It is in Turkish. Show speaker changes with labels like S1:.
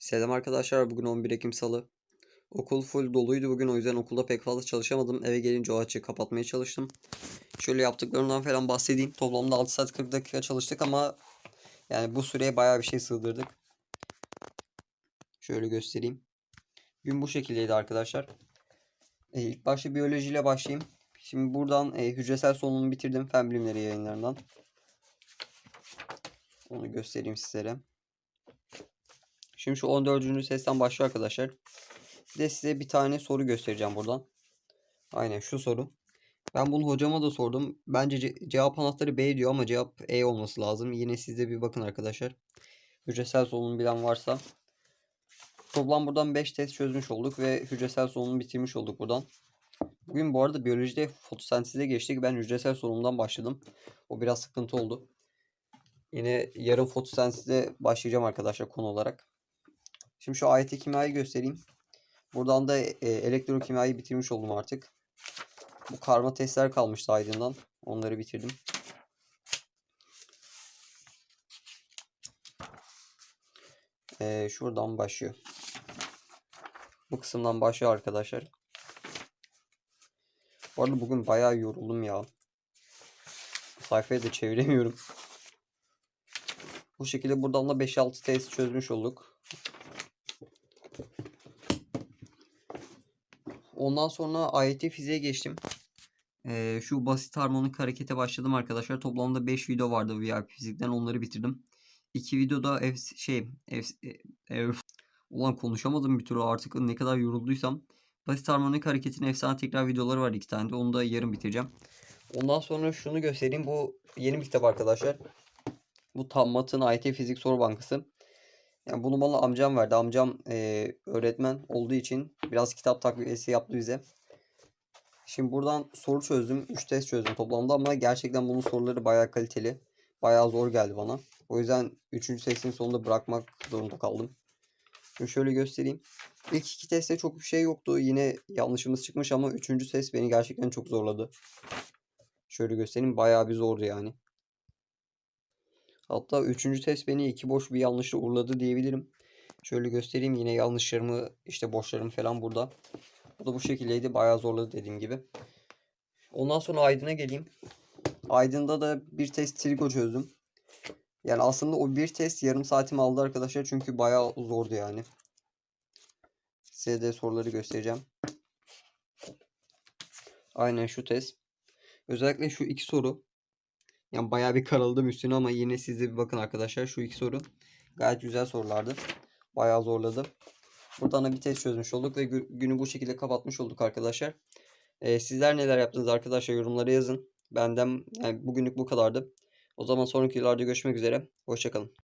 S1: Selam arkadaşlar. Bugün 11 Ekim Salı. Okul full doluydu bugün o yüzden okulda pek fazla çalışamadım. Eve gelince o açığı kapatmaya çalıştım. Şöyle yaptıklarımdan falan bahsedeyim. Toplamda 6 saat 40 dakika çalıştık ama yani bu süreye bayağı bir şey sığdırdık. Şöyle göstereyim. Gün bu şekildeydi arkadaşlar. E, ilk başta biyolojiyle başlayayım. Şimdi buradan e, hücresel solunumu bitirdim fen bilimleri yayınlarından. Onu göstereyim sizlere. Şimdi şu 14. sesten başlıyor arkadaşlar. Bir de size bir tane soru göstereceğim buradan. Aynen şu soru. Ben bunu hocama da sordum. Bence ce- cevap anahtarı B diyor ama cevap E olması lazım. Yine siz de bir bakın arkadaşlar. Hücresel solunum bilen varsa. Toplam buradan 5 test çözmüş olduk ve hücresel solunumu bitirmiş olduk buradan. Bugün bu arada biyolojide fotosentezize geçtik. Ben hücresel solunumdan başladım. O biraz sıkıntı oldu. Yine yarın fotosentezize başlayacağım arkadaşlar konu olarak. Şimdi şu AYT kimyayı göstereyim. Buradan da e, elektrokimyayı bitirmiş oldum artık. Bu karma testler kalmıştı Aydın'dan. Onları bitirdim. E, şuradan başlıyor. Bu kısımdan başlıyor arkadaşlar. Bu arada bugün bayağı yoruldum ya. Sayfayı da çeviremiyorum. Bu şekilde buradan da 5-6 test çözmüş olduk. Ondan sonra AYT fiziğe geçtim. Ee, şu basit harmonik harekete başladım arkadaşlar. Toplamda 5 video vardı VIP fizikten. Onları bitirdim. 2 videoda ev, şey ev, ev, ulan konuşamadım bir türlü artık ne kadar yorulduysam. Basit harmonik hareketin efsane tekrar videoları var iki tane de. Onu da yarın bitireceğim. Ondan sonra şunu göstereyim. Bu yeni bir kitap arkadaşlar. Bu Tammat'ın AYT Fizik Soru Bankası. Yani bunu bana amcam verdi. Amcam eee, öğretmen olduğu için biraz kitap takviyesi yaptı bize. Şimdi buradan soru çözdüm. 3 test çözdüm toplamda ama gerçekten bunun soruları bayağı kaliteli. Bayağı zor geldi bana. O yüzden 3. testin sonunda bırakmak zorunda kaldım. Şimdi şöyle göstereyim. İlk iki testte çok bir şey yoktu. Yine yanlışımız çıkmış ama 3. test beni gerçekten çok zorladı. Şöyle göstereyim. Bayağı bir zordu yani. Hatta üçüncü test beni iki boş bir yanlışla uğurladı diyebilirim. Şöyle göstereyim yine yanlışlarımı işte boşlarım falan burada. Bu da bu şekildeydi. Bayağı zorladı dediğim gibi. Ondan sonra Aydın'a geleyim. Aydın'da da bir test trigo çözdüm. Yani aslında o bir test yarım saatimi aldı arkadaşlar. Çünkü bayağı zordu yani. Size de soruları göstereceğim. Aynen şu test. Özellikle şu iki soru. Yani bayağı bir karaladım üstüne ama yine siz de bir bakın arkadaşlar. Şu iki soru gayet güzel sorulardı. Bayağı zorladı. Buradan da bir test çözmüş olduk ve gü- günü bu şekilde kapatmış olduk arkadaşlar. Ee, sizler neler yaptınız arkadaşlar yorumlara yazın. Benden yani bugünlük bu kadardı. O zaman sonraki videolarda görüşmek üzere. Hoşçakalın.